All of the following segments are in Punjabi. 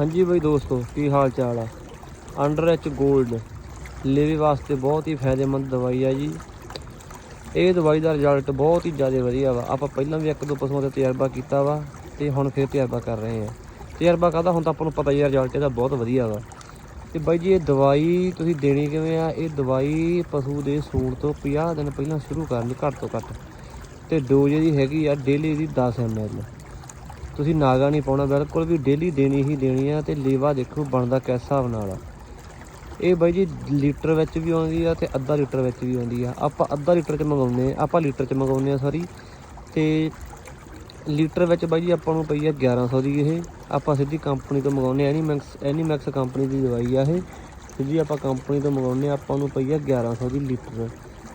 ਹਾਂਜੀ ਬਈ ਦੋਸਤੋ, ਕੀ ਹਾਲ ਚਾਲ ਆ? ਅੰਡਰ ਐਚ 골ਡ ਲੇਵੇ ਵਾਸਤੇ ਬਹੁਤ ਹੀ ਫਾਇਦੇਮੰਦ ਦਵਾਈ ਆ ਜੀ। ਇਹ ਦਵਾਈ ਦਾ ਰਿਜ਼ਲਟ ਬਹੁਤ ਹੀ ਜ਼ਿਆਦਾ ਵਧੀਆ ਵਾ। ਆਪਾਂ ਪਹਿਲਾਂ ਵੀ ਇੱਕ ਦੋ ਪਸ਼ੂਆਂ ਦਾ ਤਜਰਬਾ ਕੀਤਾ ਵਾ ਤੇ ਹੁਣ ਫਿਰ ਤਜਰਬਾ ਕਰ ਰਹੇ ਆ। ਤਜਰਬਾ ਕਰਦਾ ਹੁਣ ਤਾਂ ਆਪਾਂ ਨੂੰ ਪਤਾ ਹੀ ਆ ਰਿਜ਼ਲਟ ਇਹਦਾ ਬਹੁਤ ਵਧੀਆ ਵਾ। ਤੇ ਬਾਈ ਜੀ, ਇਹ ਦਵਾਈ ਤੁਸੀਂ ਦੇਣੀ ਕਿਵੇਂ ਆ? ਇਹ ਦਵਾਈ ਪਸ਼ੂ ਦੇ ਸੂਣ ਤੋਂ 50 ਦਿਨ ਪਹਿਲਾਂ ਸ਼ੁਰੂ ਕਰਨੀ ਘੱਟ ਤੋਂ ਘੱਟ। ਤੇ ਡੋਜ਼ ਇਹਦੀ ਹੈਗੀ ਆ ਡੇਲੀ ਦੀ 10 ml ਤੁਸੀਂ ਨਾਗਾ ਨਹੀਂ ਪਾਉਣਾ, ਬਿਲਕੁਲ ਵੀ ਡੇਲੀ ਦੇਣੀ ਹੀ ਦੇਣੀ ਆ ਤੇ ਲੇਵਾ ਦੇਖੋ ਬਣਦਾ ਕਿਸ ਹਿਸਾਬ ਨਾਲ ਆ ਇਹ ਬਾਈ ਜੀ ਲੀਟਰ ਵਿੱਚ ਵੀ ਆਉਂਦੀ ਆ ਤੇ ਅੱਧਾ ਲੀਟਰ ਵਿੱਚ ਵੀ ਆਉਂਦੀ ਆ। ਆਪਾਂ ਅੱਧਾ ਲੀਟਰ ਚ ਮੰਗਾਉਂਦੇ ਆ, ਆਪਾਂ ਲੀਟਰ ਚ ਮੰਗਾਉਂਦੇ ਆ ਸਾਰੀ ਤੇ ਲੀਟਰ ਵਿੱਚ ਬਾਈ ਜੀ ਆਪਾਂ ਨੂੰ ਪਈ ਆ 1100 ਦੀ ਇਹ। ਆਪਾਂ ਸਿੱਧੀ ਕੰਪਨੀ ਤੋਂ ਮੰਗਾਉਂਦੇ ਆ, ਐਨੀਮੈਕਸ ਐਨੀਮੈਕਸ ਕੰਪਨੀ ਦੀ ਦਵਾਈ ਆ ਇਹ। ਸਿੱਧੀ ਆਪਾਂ ਕੰਪਨੀ ਤੋਂ ਮੰਗਾਉਂਦੇ ਆ, ਆਪਾਂ ਨੂੰ ਪਈ ਆ 1100 ਦੀ ਲੀਟਰ।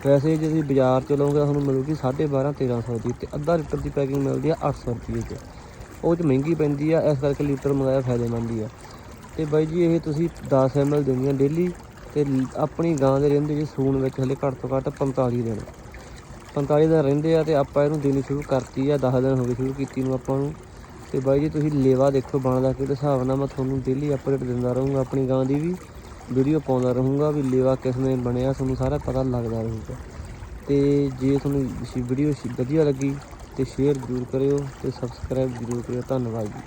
ਵੈਸੇ ਜੇ ਤੁਸੀਂ ਬਾਜ਼ਾਰ ਚ ਲਓਗੇ, ਤਾਂ ਤੁਹਾਨੂੰ ਮਿਲੂਗੀ 12.5 1300 ਦੀ ਤੇ ਅੱਧਾ ਲੀਟਰ ਦੀ ਪੈਕਿੰਗ ਮਿਲਦੀ ਆ 800 ਰੁਪਏ ਚ। ਉਹ ਚ ਮਹਿੰਗੀ ਪੈਂਦੀ ਆ, ਇਸ ਕਰਕੇ ਲੀਟਰ ਮੰਗਾਇਆ, ਫਾਇਦੇਮੰਦ ਹੀ ਆ। ਤੇ ਬਾਈ ਜੀ, ਇਹ ਤੁਸੀਂ 10 ml ਦੇਣੀ ਆ ਡੇਲੀ ਤੇ ਆਪਣੀ ਗਾਂ ਦੇ ਰਹਿੰਦੇ ਜੇ ਸੂਣ ਵਿੱਚ ਹਲੇ ਘੱਟ ਤੋਂ ਘੱਟ 45 ਦਿਨ। 45 ਦਿਨ ਰਹਿੰਦੇ ਆ ਤੇ ਆਪਾਂ ਇਹਨੂੰ ਦੇਣੀ ਸ਼ੁਰੂ ਕਰਤੀ ਆ 10 ਦਿਨ ਹੋ ਗਏ ਸ਼ੁਰੂ ਕੀਤੀ ਨੂੰ ਆਪਾਂ ਨੂੰ। ਤੇ ਬਾਈ ਜੀ, ਤੁਸੀਂ ਲੇਵਾ ਦੇਖੋ ਬਣਦਾ ਕਿਹੜੇ ਹਿਸਾਬ ਨਾਲ ਮੈਂ ਤੁਹਾਨੂੰ ਡੇਲੀ ਅਪਡੇਟ ਦਿੰਦਾ ਰਹੂੰਗਾ, ਆਪਣੀ ਗਾਂ ਦੀ ਵੀ ਵੀਡੀਓ ਪਾਉਂਦਾ ਰਹੂੰਗਾ ਵੀ ਲੇਵਾ ਕਿਸ ਨੇ ਬਣਿਆ, ਤੁਹਾਨੂੰ ਸਾਰਾ ਪਤਾ ਲੱਗਦਾ ਰਹੂਗਾ। ਤੇ ਜੇ ਤੁਹਾਨੂੰ ਵੀਡੀਓ ਵਧੀਆ ਲੱਗੀ ਤੇ ਸ਼ੇਅਰ ਜ਼ਰੂਰ ਕਰਿਓ ਤੇ ਸਬਸਕ੍ਰਾਈਬ ਜ਼ਰੂਰ ਕਰਿਓ। ਧੰਨਵਾਦ ਜੀ।